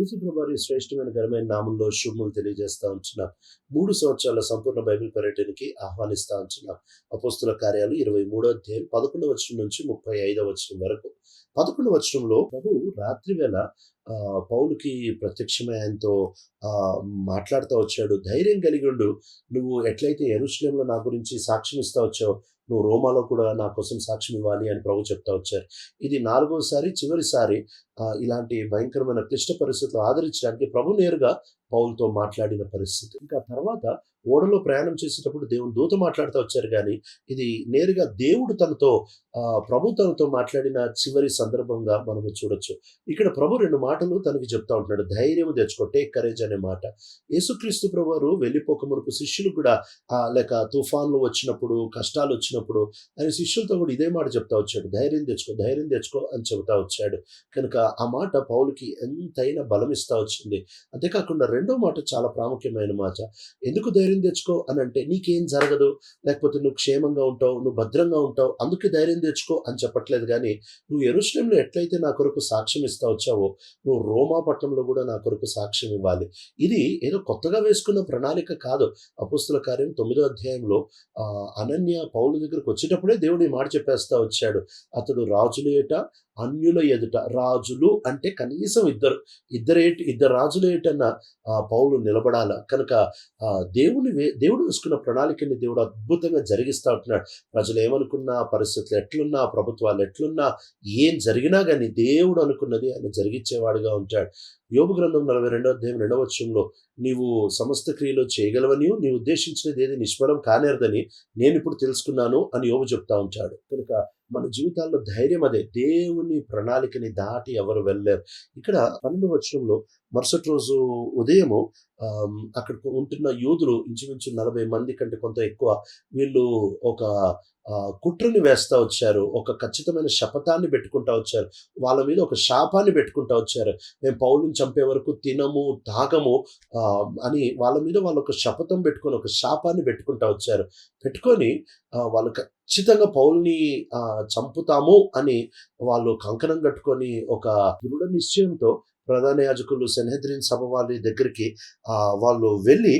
యేసుప్రభారి శ్రేష్టమైన ఘనమైన నామంలో శుభములు తెలియజేస్తా ఉంటున్నాం. మూడు సంవత్సరాల సంపూర్ణ బైబిల్ పర్యటనకి ఆహ్వానిస్తా ఉంటున్నాం. అపోస్తుల కార్యాలు ఇరవై మూడో అధ్యాయం పదకొండవ వచనం నుంచి ముప్పై ఐదవ వచనం వరకు. పదకొండవ వచనంలో ప్రభు రాత్రి వేళ ఆ, పౌలుకి ప్రత్యక్షమై ఆయనతో మాట్లాడుతూ వచ్చాడు. ధైర్యం కలిగి ఉండు. నువ్వు ఎట్లయితే ఎరుశ్లేంలో నా గురించి సాక్ష్యం ఇస్తా వచ్చావు నువ్వు రోమాలో కూడా నా కోసం సాక్ష్యం ఇవ్వాలి అని ప్రభు చెప్తా వచ్చారు. ఇది నాలుగోసారి చివరిసారి ఇలాంటి భయంకరమైన క్లిష్ట పరిస్థితులు ఆదరించడానికి ప్రభు నేరుగా పౌలతో మాట్లాడిన పరిస్థితి. ఇంకా తర్వాత ఓడలో ప్రయాణం చేసేటప్పుడు దేవుని దూత మాట్లాడుతూ వచ్చారు కానీ ఇది నేరుగా దేవుడు తనతో ప్రభు తనతో మాట్లాడిన చివరి సందర్భంగా మనము చూడొచ్చు. ఇక్కడ ప్రభు రెండు మాటలు తనకి చెప్తా ఉంటున్నాడు. ధైర్యం తెచ్చుకో టేక్ కరేజ్ అనే మాట. యేసుక్రీస్తు ప్రభు వారు వెళ్ళిపోక మునుపు శిష్యులు కూడా లేక తుఫాన్లు వచ్చినప్పుడు కష్టాలు వచ్చినప్పుడు ఆయన శిష్యులతో కూడా ఇదే మాట చెప్తా వచ్చాడు. ధైర్యం తెచ్చుకో ధైర్యం తెచ్చుకో అని చెబుతా వచ్చాడు. కనుక ఆ మాట పౌలుకి ఎంతైనా బలం ఇస్తా వచ్చింది. అంతేకాకుండా రెండో మాట చాలా ప్రాముఖ్యమైన మాట. ఎందుకు ధైర్యం తెచ్చుకో అని అంటే నీకేం జరగదు లేకపోతే నువ్వు క్షేమంగా ఉంటావు నువ్వు భద్రంగా ఉంటావు అందుకే ధైర్యం తెచ్చుకో అని చెప్పట్లేదు కానీ నువ్వు ఎరుశ్లేంలో ఎట్లయితే నా కొరకు సాక్ష్యం ఇస్తా వచ్చావో నువ్వు రోమా పట్టణంలో కూడా నా కొరకు సాక్ష్యం ఇవ్వాలి. ఇది ఏదో కొత్తగా వేసుకున్న ప్రణాళిక కాదు. అపుస్తుల కార్యం తొమ్మిదో అధ్యాయంలో అనన్య పౌలు దగ్గరకు వచ్చేటప్పుడే దేవుడు ఈ మాట చెప్పేస్తా వచ్చాడు. అతడు రాజులు ఏట అన్యుల ఎదుట రాజులు అంటే కనీసం ఇద్దరు ఇద్దరు ఇద్దరు రాజులు ఏటన్న పౌలు నిలబడాల? కనుక దేవుని వే- దేవుడు వేసుకున్న ప్రణాళికని దేవుడు అద్భుతంగా జరిగిస్తా ఉంటున్నాడు. ప్రజలు ఏమనుకున్నా పరిస్థితులు ఎట్లున్నా ప్రభుత్వాలు ఎట్లున్నా ఏం జరిగినా కానీ దేవుడు అనుకున్నది ఆయన జరిగించేవాడుగా ఉంటాడు. యోగ గ్రంథం నలభై రెండో అధ్యాయం రెండవ వచ్చంలో నీవు సమస్త క్రియలో చేయగలవని నీవు ఉద్దేశించినది ఏది నిష్ఫలం కానేరదని నేను ఇప్పుడు తెలుసుకున్నాను అని యోగు చెప్తా ఉంటాడు. కనుక మన జీవితాల్లో ధైర్యం అదే. దేవుని ప్రణాళికని దాటి ఎవరు వెళ్ళలేరు. ఇక్కడ పన్నెండు వచనంలో మరుసటి రోజు ఉదయము అక్కడ ఉంటున్న యూదులు ఇంచుమించు నలభై మంది కంటే కొంత ఎక్కువ వీళ్ళు ఒక కుట్రని వేస్తా వచ్చారు. ఒక ఖచ్చితమైన శపథాన్ని పెట్టుకుంటా వచ్చారు. వాళ్ళ మీద ఒక శాపాన్ని పెట్టుకుంటా వచ్చారు. మేము పౌరుని చంపే వరకు తినము తాగము అని వాళ్ళ మీద వాళ్ళు ఒక శపథం పెట్టుకొని ఒక శాపాన్ని పెట్టుకుంటా వచ్చారు. పెట్టుకొని వాళ్ళకి వాళ్ళు ఖచ్చితంగా పౌల్ని చంపుతాము అని వాళ్ళు కంకణం కట్టుకొని ఒక దృఢ నిశ్చయంతో ప్రధాన యాజకులు సెనహద్రిన్ సభ వాళ్ళ దగ్గరికి వాళ్ళు వెళ్ళి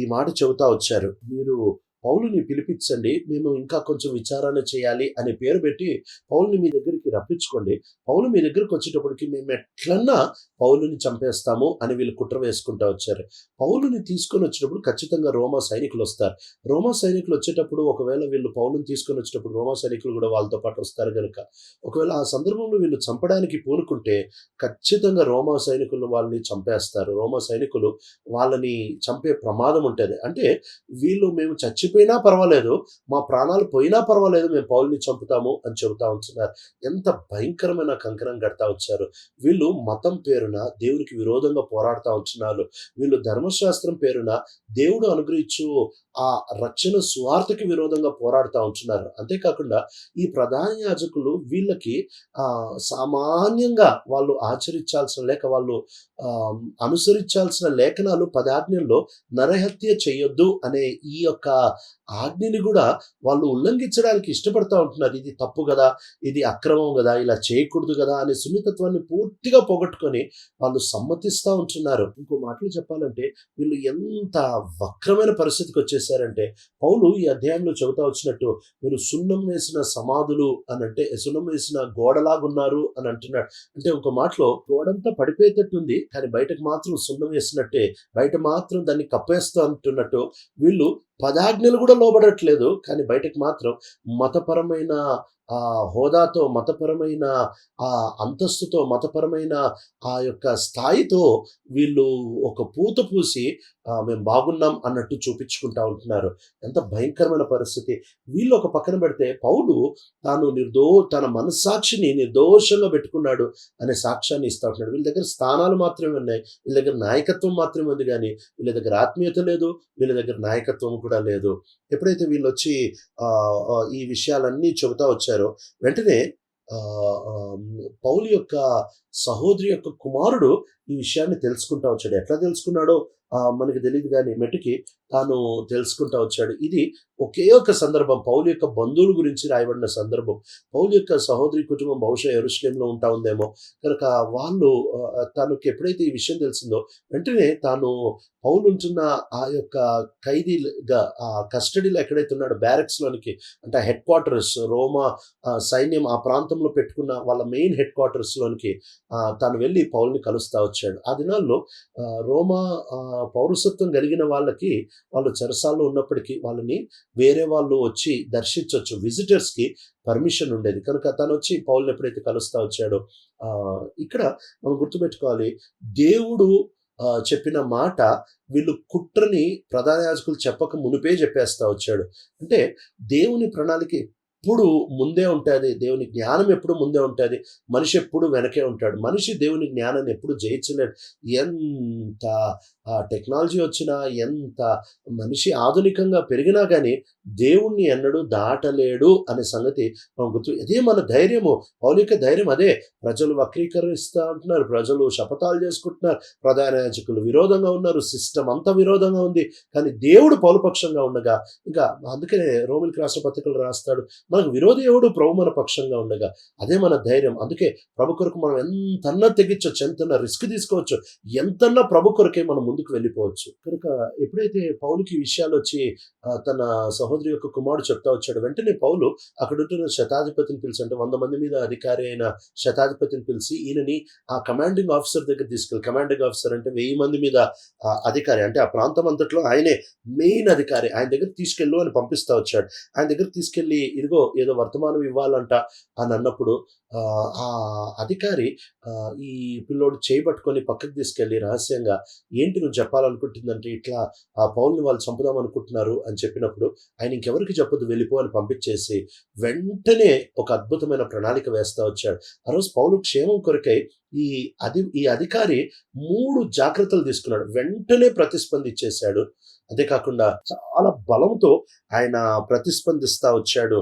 ఈ మాట చెబుతా వచ్చారు. మీరు పౌలుని పిలిపించండి మేము ఇంకా కొంచెం విచారణ చేయాలి అనే పేరు పెట్టి పౌలుని మీ దగ్గరికి రప్పించుకోండి. పౌలు మీ దగ్గరికి వచ్చేటప్పటికి మేము ఎట్లన్నా పౌలుని చంపేస్తాము అని వీళ్ళు కుట్ర వేసుకుంటా వచ్చారు. పౌలుని తీసుకొని వచ్చినప్పుడు ఖచ్చితంగా రోమా సైనికులు వస్తారు. రోమా సైనికులు వచ్చేటప్పుడు ఒకవేళ వీళ్ళు పౌలుని తీసుకొని వచ్చేటప్పుడు రోమా సైనికులు కూడా వాళ్ళతో పాటు వస్తారు కనుక ఒకవేళ ఆ సందర్భంలో వీళ్ళు చంపడానికి పూనుకుంటే ఖచ్చితంగా రోమా సైనికులు వాళ్ళని చంపేస్తారు. రోమా సైనికులు వాళ్ళని చంపే ప్రమాదం ఉంటుంది. అంటే వీళ్ళు మేము చచ్చిపోయినా పర్వాలేదు మా ప్రాణాలు పోయినా పర్వాలేదు మేము పౌల్ని చంపుతాము అని చెబుతా ఉంటున్నారు. ఎంత భయంకరమైన కంకణం కడతా వచ్చారు వీళ్ళు మతం పేరున దేవునికి విరోధంగా పోరాడుతూ ఉంటున్నారు. వీళ్ళు ధర్మశాస్త్రం పేరున దేవుడు అనుగ్రహించు ఆ రక్షణ సువార్తకి విరోధంగా పోరాడుతూ ఉంటున్నారు. అంతేకాకుండా ఈ ప్రధాన యాజకులు వీళ్ళకి ఆ సామాన్యంగా వాళ్ళు ఆచరించాల్సిన లేక వాళ్ళు అనుసరించాల్సిన లేఖనాలు పదాజ్ఞల్లో నరహత్య చేయొద్దు అనే ఈ యొక్క else. ఆజ్ఞని కూడా వాళ్ళు ఉల్లంఘించడానికి ఇష్టపడతా ఉంటున్నారు. ఇది తప్పు కదా ఇది అక్రమం కదా ఇలా చేయకూడదు కదా అనే సున్నితత్వాన్ని పూర్తిగా పోగొట్టుకొని వాళ్ళు సమ్మతిస్తూ ఉంటున్నారు. ఇంకో మాటలు చెప్పాలంటే వీళ్ళు ఎంత వక్రమైన పరిస్థితికి వచ్చేసారంటే పౌలు ఈ అధ్యాయంలో చెబుతా వచ్చినట్టు మీరు సున్నం వేసిన సమాధులు అని అంటే సున్నం వేసిన గోడలాగున్నారు అని అంటున్నాడు. అంటే ఒక మాటలో గోడంతా పడిపోయేటట్టుంది కానీ బయటకు మాత్రం సున్నం వేసినట్టే బయట మాత్రం దాన్ని కప్పేస్తూ అంటున్నట్టు వీళ్ళు పదాజ్ఞలు కూడా లోబడట్లేదు కానీ బయటకు మాత్రం మతపరమైన ఆ హోదాతో మతపరమైన ఆ అంతస్తుతో మతపరమైన ఆ యొక్క స్థాయితో వీళ్ళు ఒక పూత పూసి మేము బాగున్నాం అన్నట్టు చూపించుకుంటా ఉంటున్నారు. ఎంత భయంకరమైన పరిస్థితి. వీళ్ళు ఒక పక్కన పెడితే పౌలు తాను నిర్దో తన మనస్సాక్షిని నిర్దోషంగా పెట్టుకున్నాడు అనే సాక్ష్యాన్ని ఇస్తా ఉంటున్నాడు. వీళ్ళ దగ్గర స్థానాలు మాత్రమే ఉన్నాయి. వీళ్ళ దగ్గర నాయకత్వం మాత్రమే ఉంది కానీ వీళ్ళ దగ్గర ఆత్మీయత లేదు వీళ్ళ దగ్గర నాయకత్వం కూడా లేదు. ఎప్పుడైతే వీళ్ళు వచ్చి ఈ విషయాలన్నీ చెబుతా వచ్చారు వెంటనే ఆ, పౌలు యొక్క సహోదరి యొక్క కుమారుడు ఈ విషయాన్ని తెలుసుకుంటా వచ్చాడు. ఎట్లా తెలుసుకున్నాడో మనకి తెలియదు కానీ మెట్టుకి తాను తెలుసుకుంటా వచ్చాడు. ఇది ఒకే ఒక సందర్భం. పౌలు యొక్క బంధువుల గురించి రాయబడిన సందర్భం. పౌలు యొక్క సహోదరి కుటుంబం బహుశా ఎరుస్లేంలో ఉంటా ఉందేమో కనుక వాళ్ళు తనకు ఎప్పుడైతే ఈ విషయం తెలిసిందో వెంటనే తాను పౌలు ఉంటున్న ఆ యొక్క ఖైదీగా ఆ కస్టడీలో ఎక్కడైతే ఉన్నాడో బ్యారక్స్లోనికి అంటే అంటే హెడ్ క్వార్టర్స్ రోమా సైన్యం ఆ ప్రాంతంలో పెట్టుకున్న వాళ్ళ మెయిన్ హెడ్ క్వార్టర్స్లోనికి తను వెళ్ళి పౌల్ని కలుస్తా వచ్చాడు. ఆ దినాల్లో రోమా పౌరసత్వం కలిగిన వాళ్ళకి వాళ్ళు చెరసాల్లో ఉన్నప్పటికీ వాళ్ళని వేరే వాళ్ళు వచ్చి దర్శించవచ్చు విజిటర్స్కి పర్మిషన్ ఉండేది. కనుక తను వచ్చి పౌల్ని ఎప్పుడైతే కలుస్తా వచ్చాడో ఇక్కడ మనం గుర్తుపెట్టుకోవాలి. దేవుడు చెప్పిన మాట వీళ్ళు కుట్రని ప్రధాన యాజకులు చెప్పక మునిపే చెప్పేస్తా వచ్చాడు. అంటే దేవుని ప్రణాళిక ఎప్పుడు ముందే ఉంటుంది. దేవుని జ్ఞానం ఎప్పుడు ముందే ఉంటుంది. మనిషి ఎప్పుడు వెనకే ఉంటాడు. మనిషి దేవుని జ్ఞానాన్ని ఎప్పుడు జయించలేడు. ఎంత ఆ టెక్నాలజీ వచ్చినా ఎంత మనిషి ఆధునికంగా పెరిగినా కానీ దేవుణ్ణి ఎన్నడూ దాటలేడు అనే సంగతి మనం గుర్తు. ఇదే మన ధైర్యము మౌలిక ధైర్యం అదే. ప్రజలు వక్రీకరిస్తూ ఉంటున్నారు ప్రజలు శపథాలు చేసుకుంటున్నారు ప్రధాన యాజకులు విరోధంగా ఉన్నారు సిస్టమ్ అంతా విరోధంగా ఉంది కానీ దేవుడు పౌలపక్షంగా ఉండగా ఇంకా అందుకనే రోమిల్ రాష్ట్ర పత్రికలు రాస్తాడు మనకు విరోధి ఎవడు? ప్రభు మన పక్షంగా ఉండగా. అదే మన ధైర్యం. అందుకే ప్రభు కొరకు మనం ఎంతన్నా తెగించవచ్చు ఎంతన్నా రిస్క్ తీసుకోవచ్చు ఎంతన్నా ప్రభు కొరకే మనం ముందుకు వెళ్ళిపోవచ్చు. కనుక ఎప్పుడైతే పౌలుకి విషయాలు వచ్చి తన సహోదరి యొక్క కుమారుడు చెప్తా వచ్చాడు వెంటనే పౌలు అక్కడ ఉంటున్న శతాధిపతిని పిలిచి అంటే వంద మంది మీద అధికారి అయిన శతాధిపతిని పిలిచి ఈయనని ఆ కమాండింగ్ ఆఫీసర్ దగ్గర తీసుకెళ్ళి కమాండింగ్ ఆఫీసర్ అంటే వెయ్యి మంది మీద ఆ, అధికారి అంటే ఆ ప్రాంతం అంతట్లో ఆయనే మెయిన్ అధికారి ఆయన దగ్గర తీసుకెళ్ళు అని పంపిస్తా వచ్చాడు. ఆయన దగ్గర తీసుకెళ్ళి ఇదిగో ఏదో వర్తమానం ఇవ్వాలంట అని అన్నప్పుడు ఆ, అధికారి ఈ పిల్లోడు చేయబట్టుకొని పక్కకి తీసుకెళ్ళి రహస్యంగా ఏంటి నువ్వు చెప్పాలనుకుంటుందంటే ఇట్లా ఆ పౌల్ని వాళ్ళు చంపుదాం అనుకుంటున్నారు అని చెప్పినప్పుడు ఆయన ఇంకెవరికి చెప్పదు వెళ్ళిపో అని పంపించేసి వెంటనే ఒక అద్భుతమైన ప్రణాళిక వేస్తా వచ్చాడు. ఆ రోజు పౌలు క్షేమం కొరకై ఈ అధి ఈ అధికారి మూడు జాగ్రత్తలు తీసుకున్నాడు. వెంటనే ప్రతిస్పందించేశాడు. అంతేకాకుండా చాలా బలంతో ఆయన ప్రతిస్పందిస్తా వచ్చాడు.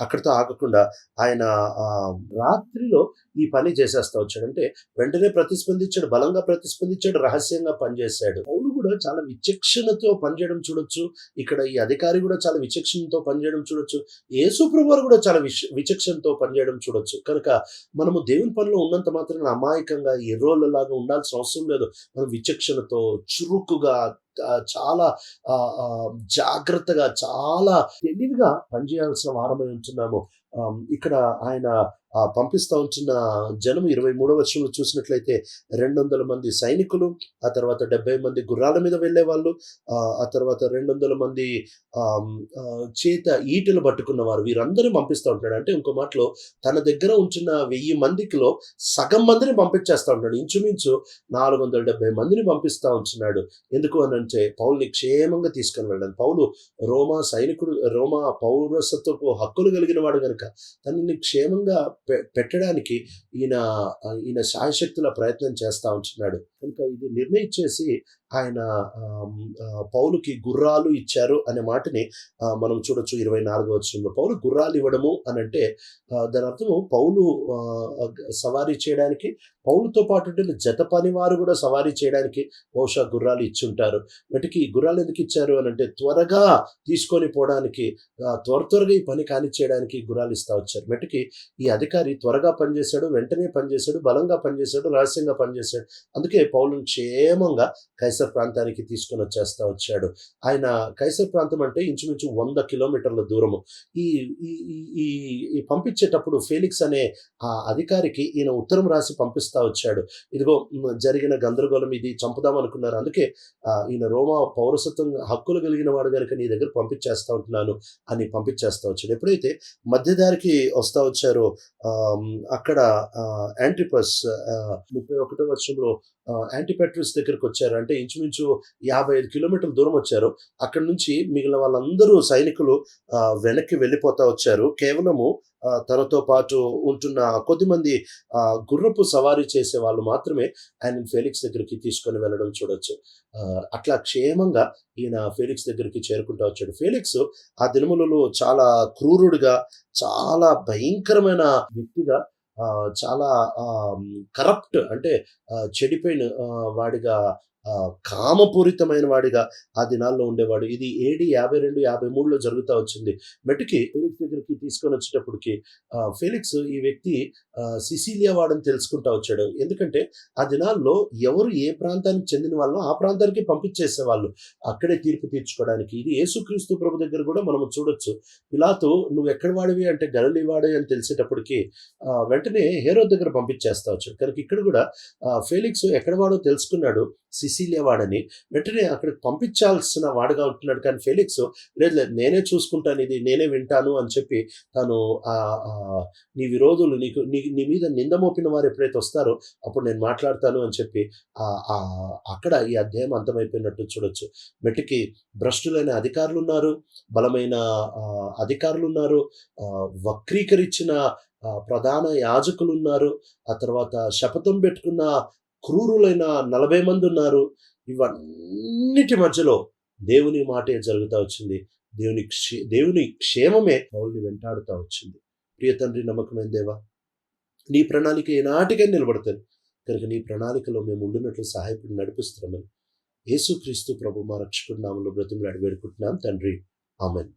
అక్కడితో ఆగకుండా ఆయన రాత్రిలో ఈ పని చేసేస్తా వచ్చాడు అంటే వెంటనే ప్రతిస్పందించాడు బలంగా ప్రతిస్పందించాడు రహస్యంగా పనిచేశాడు. పౌలు కూడా చాలా విచక్షణతో పనిచేయడం చూడొచ్చు. ఇక్కడ ఈ అధికారి కూడా చాలా విచక్షణతో పనిచేయడం చూడొచ్చు. యేసుప్రభువారు కూడా చాలా విచ విచక్షణతో పనిచేయడం చూడొచ్చు. కనుక మనము దేవుని పనిలో ఉన్నంత మాత్రం అమాయకంగా ఎర్రోళ్ళలాగా ఉండాల్సిన అవసరం లేదు. మనం విచక్షణతో చురుకుగా చాలా ఆ, జాగ్రత్తగా చాలా తెలివిగా పనిచేయాల్సిన వారమై ఉంటున్నాము. ఇక్కడ ఆయన పంపిస్తా ఉంటున్న జనం ఇరవై మూడవ వర్షంలో చూసినట్లయితే రెండు వందల మంది సైనికులు ఆ తర్వాత డెబ్బై మంది గుర్రాల మీద వెళ్ళే వాళ్ళు ఆ తర్వాత రెండు వందల మంది చేత ఈటలు పట్టుకున్నవారు వీరందరూ పంపిస్తూ ఉంటాడు అంటే ఇంకో మాటలో తన దగ్గర ఉంచిన వెయ్యి మందికిలో సగం మందిని పంపించేస్తా ఉంటాడు ఇంచుమించు నాలుగు వందల డెబ్బై మందిని పంపిస్తా ఉంటున్నాడు. ఎందుకు అని అంటే పౌల్ని క్షేమంగా తీసుకుని వెళ్ళాడు. పౌలు రోమా సైనికుడు రోమా పౌరసత్వపు హక్కులు కలిగిన వాడు కనుక తనని క్షేమంగా పెట్టడానికి ఈయన ఈయన శాయశక్తుల ప్రయత్నం చేస్తూ ఉంటున్నాడు. కనుక ఇది నిర్ణయించేసి ఆయన పౌలుకి గుర్రాలు ఇచ్చారు అనే మాటని మనం చూడొచ్చు ఇరవై నాలుగో వచ్చంలో పౌలు గుర్రాలు ఇవ్వడము అని అంటే దాని అర్థము పౌలు ఆ, సవారీ చేయడానికి పౌలుతో పాటు జత పని వారు కూడా సవారీ చేయడానికి బహుశా గుర్రాలు ఇచ్చి ఉంటారు వాటికి గుర్రాలు ఎందుకు ఇచ్చారు అని అంటే త్వరగా తీసుకొని పోవడానికి త్వర త్వరగా ఈ పని కానిచ్చేయడానికి గుర్రాలు ఇస్తా వచ్చారు. మటుకి ఈ అధికారి త్వరగా పనిచేశాడు వెంటనే పనిచేశాడు బలంగా పనిచేశాడు రహస్యంగా పనిచేశాడు. అందుకే పౌలుని క్షేమంగా కైసర్ ప్రాంతానికి తీసుకొని వచ్చేస్తా వచ్చాడు. ఆయన కైసర్ ప్రాంతం అంటే ఇంచుమించు వంద కిలోమీటర్ల దూరము. ఈ ఈ ఈ- పంపించేటప్పుడు ఫేలిక్స్ అనే ఆ అధికారికి ఈయన ఉత్తరం రాసి పంపిస్తా వచ్చాడు. ఇదిగో జరిగిన గందరగోళం ఇది చంపుదాం అనుకున్నారు. అందుకే ఈయన రోమా పౌరసత్వం హక్కులు కలిగిన వాడు కనుక నీ దగ్గర పంపించేస్తా ఉంటున్నాను అని పంపించేస్తా వచ్చాడు. ఎప్పుడైతే మధ్యదారికి వస్తా వచ్చారో అక్కడ యాంటిపస్ ముప్పై ఒకటో వర్షంలో యాంటీపెట్రిస్ దగ్గరికి వచ్చారు. అంటే ఇంచుమించు యాభై ఐదు కిలోమీటర్ల దూరం వచ్చారు. అక్కడ నుంచి మిగిలిన వాళ్ళందరూ సైనికులు వెనక్కి వెళ్ళిపోతా వచ్చారు. కేవలము తనతో పాటు ఉంటున్న కొద్దిమంది ఆ, గుర్రపు సవారీ చేసే వాళ్ళు మాత్రమే ఆయన ఫెలిక్స్ దగ్గరికి తీసుకొని వెళ్ళడం చూడొచ్చు. అట్లా క్షేమంగా ఈయన ఫెలిక్స్ దగ్గరికి చేరుకుంటూ వచ్చాడు. ఫెలిక్స్ ఆ దినములలో చాలా క్రూరుడుగా చాలా భయంకరమైన వ్యక్తిగా ఆ, చాలా కరప్ట్ అంటే చెడిపోయిన వాడిగా కామపూరితమైన వాడిగా ఆ దినాల్లో ఉండేవాడు. ఇది ఏడి యాభై రెండు యాభై మూడులో జరుగుతా వచ్చింది. మెటుకి ఫెలిక్స్ దగ్గరికి తీసుకొని వచ్చేటప్పటికి ఫెలిక్స్ ఈ వ్యక్తి సిసిలియా వాడని తెలుసుకుంటా వచ్చాడు. ఎందుకంటే ఆ దినాల్లో ఎవరు ఏ ప్రాంతానికి చెందిన వాళ్ళో ఆ ప్రాంతానికి పంపించేసేవాళ్ళు. అక్కడే తీర్పు తీర్చుకోవడానికి. ఇది యేసుక్రీస్తు ప్రభు దగ్గర కూడా మనము చూడొచ్చు. పిలాతు ఎక్కడ వాడివి" అంటే గలలి వాడే అని తెలిసేటప్పటికి వెంటనే హేరో దగ్గర పంపించేస్తా వచ్చాడు. కనుక ఇక్కడ కూడా ఫెలిక్స్ ఎక్కడ వాడో తెలుసుకున్నాడు. సిసి సిసిలేవాడని వెంటనే అక్కడికి పంపించాల్సిన వాడుగా ఉంటున్నాడు. కానీ ఫెలిక్స్ లేదు లేదు నేనే చూసుకుంటాను ఇది. నేనే వింటాను అని చెప్పి తను నీ విరోధులు నీకు నీ నీ మీద నింద మోపిన వారు ఎప్పుడైతే వస్తారో అప్పుడు నేను మాట్లాడతాను అని చెప్పి అక్కడ ఈ అధ్యాయం అంతమైపోయినట్టు చూడొచ్చు. మట్టికి భ్రష్టులైన అధికారులు ఉన్నారు బలమైన అధికారులు ఉన్నారు వక్రీకరించిన ప్రధాన ప్రధాన యాజకులున్నారు. ఆ తర్వాత శపథం పెట్టుకున్న క్రూరులైన నలభై మంది ఉన్నారు ఇవన్నిటి మధ్యలో దేవుని మాటే జరుగుతూ వచ్చింది. దేవుని క్షే దేవుని క్షేమమే పౌల్ని వెంటాడుతూ వచ్చింది. ప్రియ తండ్రి నమ్మకమైన దేవా! నీ ప్రణాళిక ఏనాటికైనా నిలబడతది. కనుక నీ ప్రణాళికలో మేము ఉండినట్లు సహాయపడి నడిపిస్తున్నామని యేసుక్రీస్తు ప్రభు మా రక్షకుడు నామంలో బ్రతిమలాడి వేడుకుంటున్నాం తండ్రి. ఆమేన్.